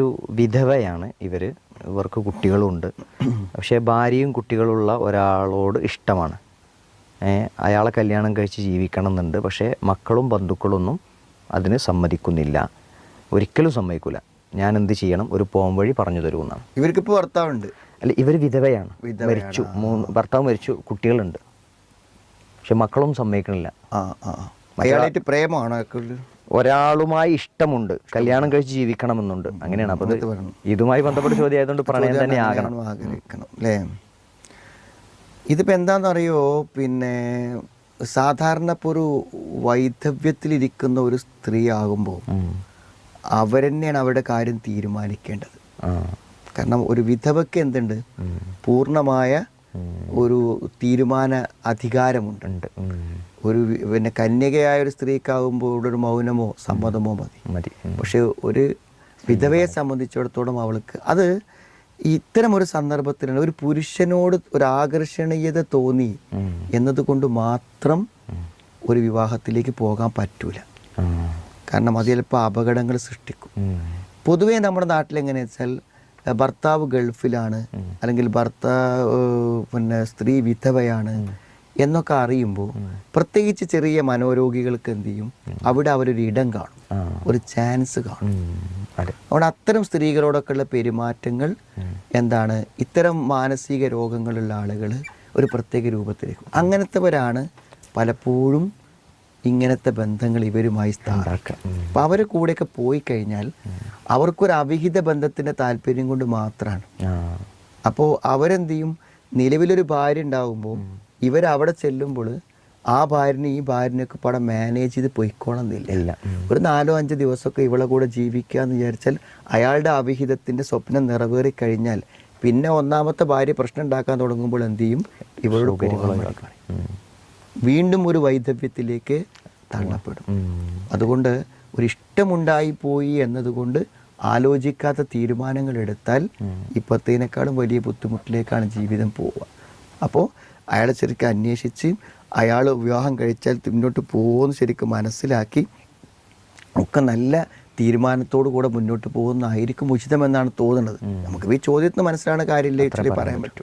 ഒരു വിധവയാണ് ഇവർ ഇവർക്ക് കുട്ടികളുണ്ട്. പക്ഷേ ഭാര്യയും കുട്ടികളുള്ള ഒരാളോട് ഇഷ്ടമാണ്. അയാളെ കല്യാണം കഴിച്ച് ജീവിക്കണം എന്നുണ്ട് പക്ഷേ മക്കളും ബന്ധുക്കളൊന്നും അതിന് സമ്മതിക്കുന്നില്ല. ഒരിക്കലും സമ്മതിക്കില്ല ഞാൻ എന്ത് ചെയ്യണം? ഒരു പോം വഴി പറഞ്ഞു തരുമെന്നാണ് ഇവർക്കിപ്പോൾ ഭർത്താവുണ്ട്. അല്ല ഇവർ വിധവയാണ്. മരിച്ചു. മൂന്ന് ഭർത്താവ് മരിച്ചു. കുട്ടികളുണ്ട്. പക്ഷെ മക്കളും സമ്മതിക്കണില്ല. അയാളായിട്ട് പ്രേമമാണോ ഒരാളുമായി ഇഷ്ടമുണ്ട്. കല്യാണം കഴിച്ച് ജീവിക്കണമെന്നുണ്ട്. അങ്ങനെയാണ്. അപ്പോൾ ഇതുമായി ബന്ധപ്പെട്ട ചോദ്യം ആയതുകൊണ്ട് പ്രണയം തന്നെ ആകണം. ആഗ്രഹിക്കണം അല്ലേ? ഇതിപ്പോൾ എന്താണെന്നറിയോ? പിന്നെ സാധാരണ ഇപ്പോൾ ഒരു വൈധവ്യത്തിലിരിക്കുന്ന ഒരു സ്ത്രീ ആകുമ്പോൾ അവർ തന്നെയാണ് അവരുടെ കാര്യം തീരുമാനിക്കേണ്ടത്. കാരണം ഒരു വിധവയ്ക്ക് എന്തുണ്ട്? പൂർണമായ പൂർണമായ. ഒരു തീരുമാന അധികാരമുണ്ട്. ഒരു പിന്നെ കന്യകയായ ഒരു സ്ത്രീക്കാവുമ്പോൾ ഇവിടെ ഒരു മൗനമോ സമ്മതമോ മതി. മതി. പക്ഷെ ഒരു വിധവയെ സംബന്ധിച്ചിടത്തോളം അവൾക്ക് അത് ഇത്തരം ഒരു സന്ദർഭത്തിലാണ് ഒരു പുരുഷനോട് ഒരു ആകർഷണീയത തോന്നി എന്നതുകൊണ്ട് മാത്രം ഒരു വിവാഹത്തിലേക്ക് പോകാൻ പറ്റൂല. കാരണം അത് ചിലപ്പോൾ അപകടങ്ങൾ സൃഷ്ടിക്കും. പൊതുവേ നമ്മുടെ നാട്ടിൽ എങ്ങനെയാ വെച്ചാൽ ഭർത്താവ് ഗൾഫിലാണ് അല്ലെങ്കിൽ ഭർത്താവ് പിന്നെ സ്ത്രീ വിധവയാണ് എന്നൊക്കെ അറിയുമ്പോൾ പ്രത്യേകിച്ച് ചെറിയ മനോരോഗികൾക്ക് എന്ത് ചെയ്യും? അവിടെ അവരൊരു ഇടം കാണും. ഒരു ചാൻസ് കാണും. അതുകൊണ്ട് അത്തരം സ്ത്രീകളോടൊക്കെയുള്ള പെരുമാറ്റങ്ങൾ എന്താണ്? ഇത്തരം മാനസിക രോഗങ്ങളുള്ള ആളുകൾ ഒരു പ്രത്യേക രൂപത്തിലേക്ക് അങ്ങനത്തെവരാണ് പലപ്പോഴും ഇങ്ങനത്തെ ബന്ധങ്ങൾ ഇവരുമായി സ്ഥാപിക്കുക. അപ്പം അവരെ കൂടെയൊക്കെ പോയി കഴിഞ്ഞാൽ അവർക്കൊരു അവിഹിത ബന്ധത്തിന്റെ താല്പര്യം കൊണ്ട് മാത്രമാണ് അപ്പോ അപ്പോൾ അവരെന്ത് ചെയ്യും നിലവിലൊരു ഭാര്യ ഉണ്ടാകുമ്പോൾ ഇവരവിടെ ചെല്ലുമ്പോൾ ആ ഭാര്യനെ ഈ ഭാര്യനൊക്കെ പടം മാനേജ് ചെയ്ത് പൊയ്ക്കോണമെന്നില്ല ഇല്ല. ഒരു നാലോ അഞ്ചോ ദിവസമൊക്കെ ഇവളെ കൂടെ ജീവിക്കുക എന്ന് വിചാരിച്ചാൽ അയാളുടെ അവിഹിതത്തിന്റെ സ്വപ്നം നിറവേറി കഴിഞ്ഞാൽ പിന്നെ ഒന്നാമത്തെ ഭാര്യ പ്രശ്നം ഉണ്ടാക്കാൻ തുടങ്ങുമ്പോൾ എന്ത് ചെയ്യും ഇവളോട് വീണ്ടും ഒരു വൈധവ്യത്തിലേക്ക് തള്ളപ്പെടും. അതുകൊണ്ട് ഒരു ഇഷ്ടമുണ്ടായി പോയി എന്നതുകൊണ്ട് ആലോചിക്കാത്ത തീരുമാനങ്ങൾ എടുത്താൽ ഇപ്പോഴത്തേനേക്കാളും വലിയ ബുദ്ധിമുട്ടിലേക്കാണ് ജീവിതം പോവുക. അപ്പോൾ അയാളെ ശരിക്കും അന്വേഷിച്ച് അയാൾ വിവാഹം കഴിച്ചാൽ മുന്നോട്ട് പോകുമെന്ന് ശരിക്കും മനസ്സിലാക്കി ഒക്കെ നല്ല തീരുമാനത്തോടു കൂടെ മുന്നോട്ട് പോകുന്നതായിരിക്കും ഉചിതമെന്നാണ് തോന്നുന്നത്. നമുക്ക് ഈ ചോദ്യത്തിന് മനസ്സിലാണ് കാര്യമില്ല ഇച്ചിരി പറയാൻ പറ്റും.